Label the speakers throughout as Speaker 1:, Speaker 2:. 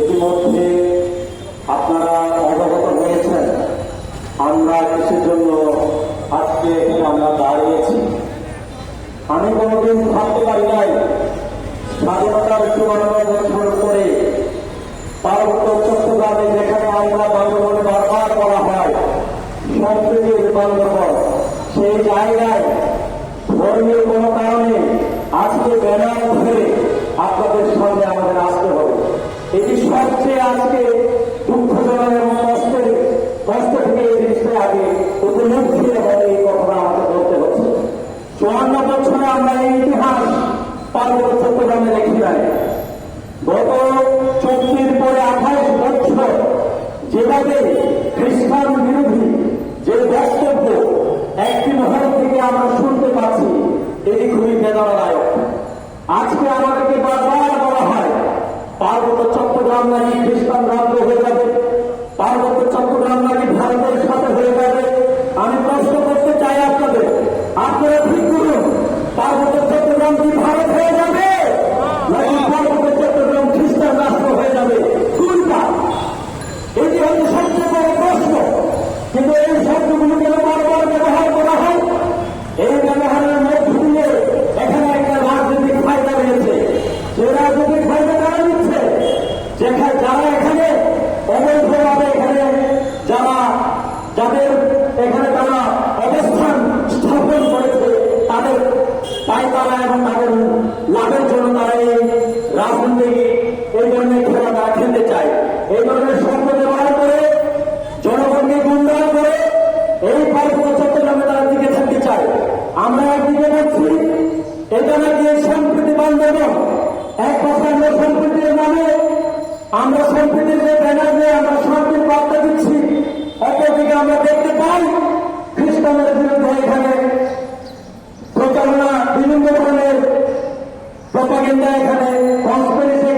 Speaker 1: ইতিমধ্যে আপনারা অবগত হয়েছেন। আমরা কিছুর জন্য আজকে আমরা দাঁড়িয়েছি। আমি কোনোদিন ভাবতে পারি নাই, স্বাধীনতার চূড়ান্ত জননায়ক। আজকে আমাদেরকে বারবার বলা হয় পার্বত্য চট্টগ্রাম নাকি খ্রিস্টান রাজ্য হয়ে পার্বত্য চট্টগ্রামে তারা আমরা একদিকে বলছি এটা নাকি সম্প্রীতি বান্ধব এক কথা আমরা আমরা সম্প্রীতির আমরা সম্প্রীতির বার্তা দিচ্ছি, অপরদিকে আমরা দেখতে পাই, খ্রিস্টানদের বিরুদ্ধে এখানে প্রচারণা বিভিন্ন ধরনের প্রপাগেন্ডা এখানে কনস্পিরেসি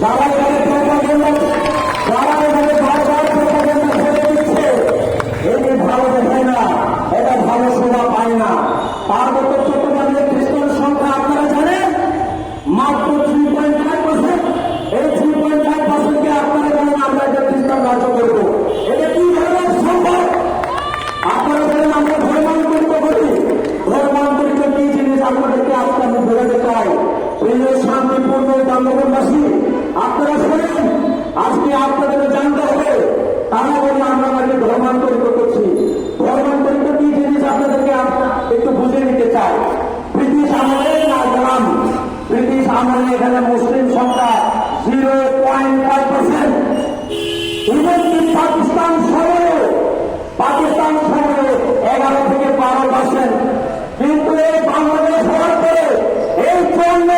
Speaker 1: যারা পাকিস্তান সহ পাকিস্তান সহ এগারো থেকে বারো পার্সেন্ট কিন্তু এই বাংলাদেশ হওয়ার পরে এই চুয়ান্ন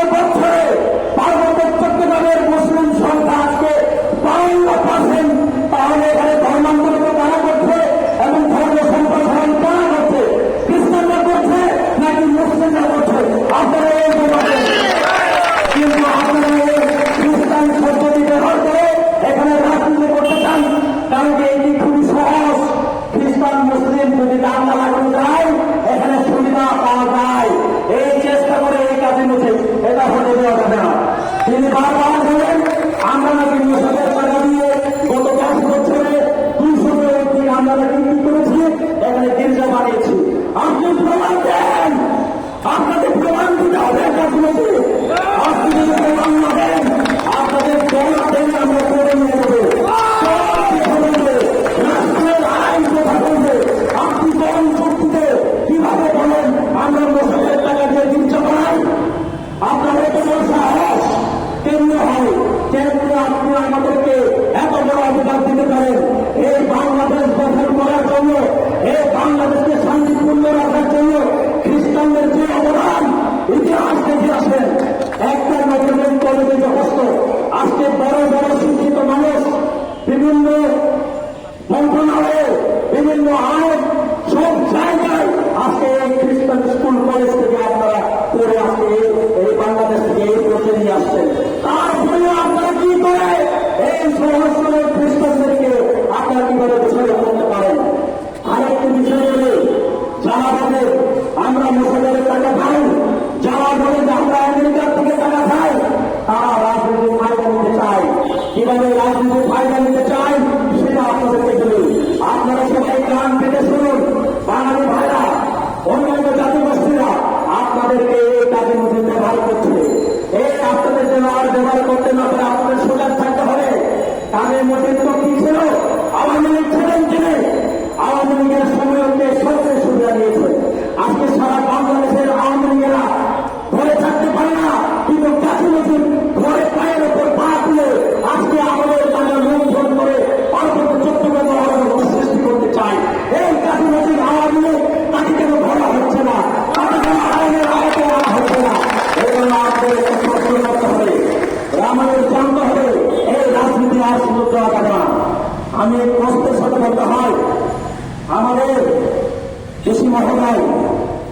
Speaker 1: কৃষি মহোদয়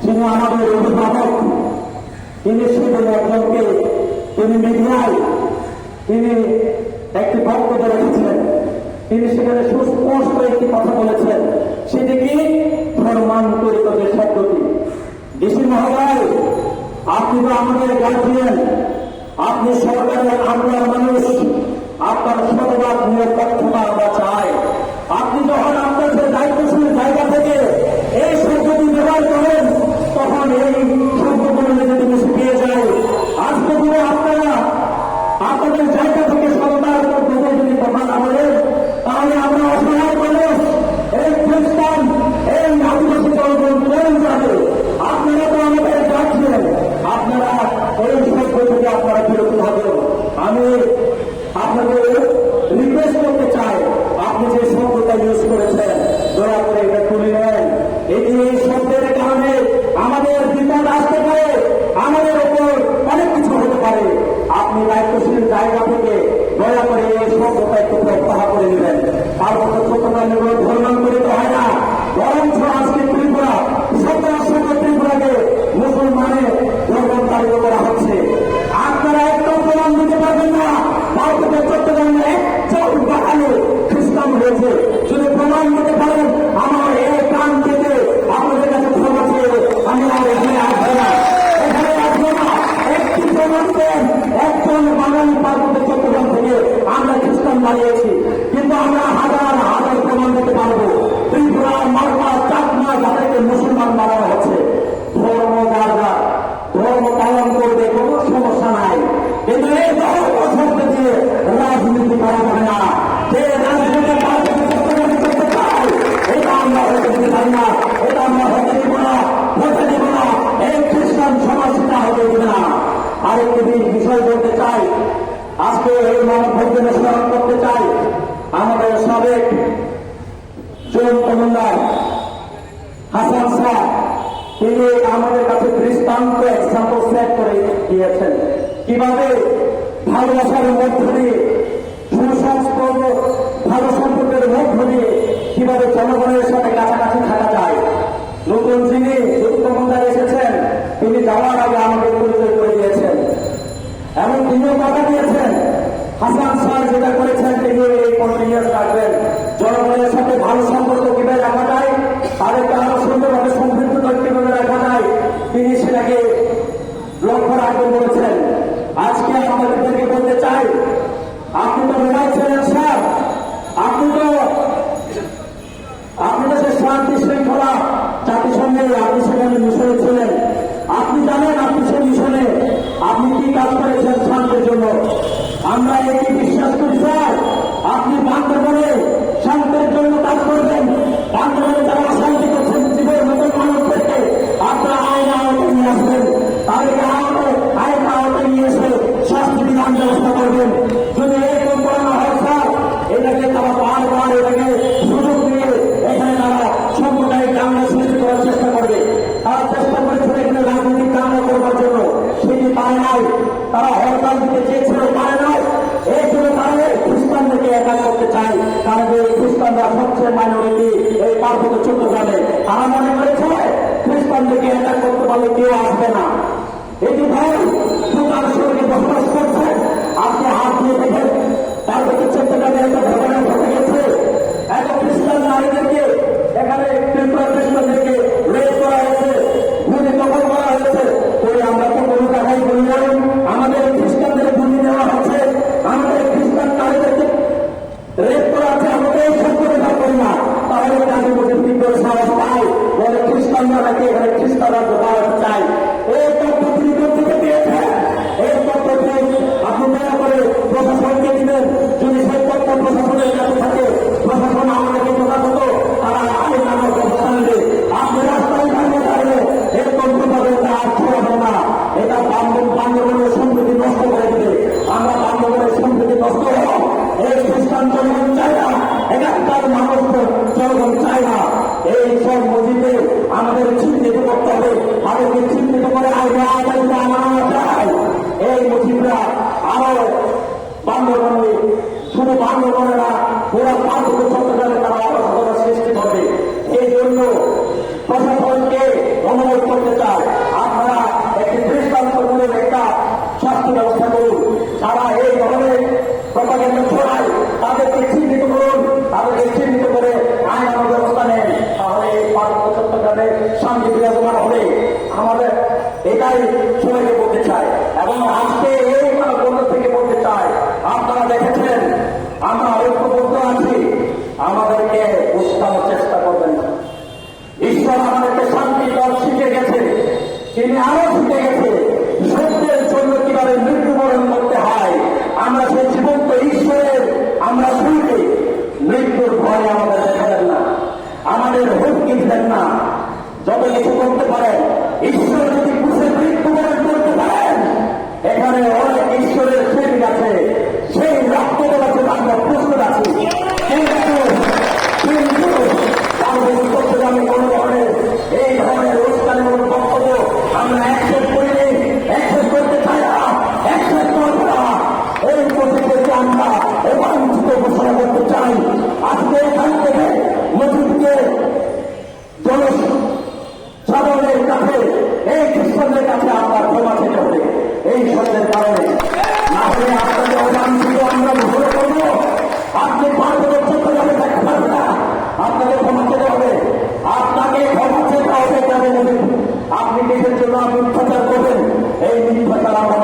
Speaker 1: যিনি আমাদের অভিভাবক, তিনি শুধু একজনকে, তিনি মিডিয়ায় তিনি একটি বক্তব্য রেখেছিলেন তিনি সেখানে সুস্পষ্ট একটি কথা বলেছেন, সেটি কি? ধর্মান্তরিত যে শব্দটি ডিসি মহোদয় আপনি তো আমাদের গার্জিয়ান আপনি সরকারের আপনার মানুষ, আপনার সর্বাত্মীয় তথ্য আমরা চাই। জানিয়েছি কিন্তু আমরা হাজার হাজার প্রমাণ দিতে পারব। ত্রিপুরা মালদা চাকমা যাদেরকে মুসলমান মারা দিয়েছেন কীভাবে ভালোবাসার মধ্য দিয়ে সুসংস্করণ ভালো সম্পর্কের মধ্য দিয়ে কীভাবে জনগণের সাথে কাছাকাছি থাকা যায়। নতুন যিনি মুখ্যমন্ত্রী এসেছেন, তিনি যাওয়ার আগে আমাদের পরিচয় করে দিয়েছেন। এবং তিনিও কথা দিয়েছেন। হাসান স্যার যেটা করেছেন তিনি এই কন্টিনিউস রাখবেন। আপনি তো আপনি সেখানে আপনি জানেন আপনি সে আপনি কি কাজ শান্তির জন্য। আমরা এটি বিশ্বাস করি, স্যার? আপনি বান্ধব Lord, you তাদেরকে চিহ্নিত করে এই মুসিদরা আরও বান্ধবনে শুধু বান্ধবনেরা আপনি নিজের জন্য আপনি মিথ্যাচার করবেন। এই মিথ্যাচার আমরা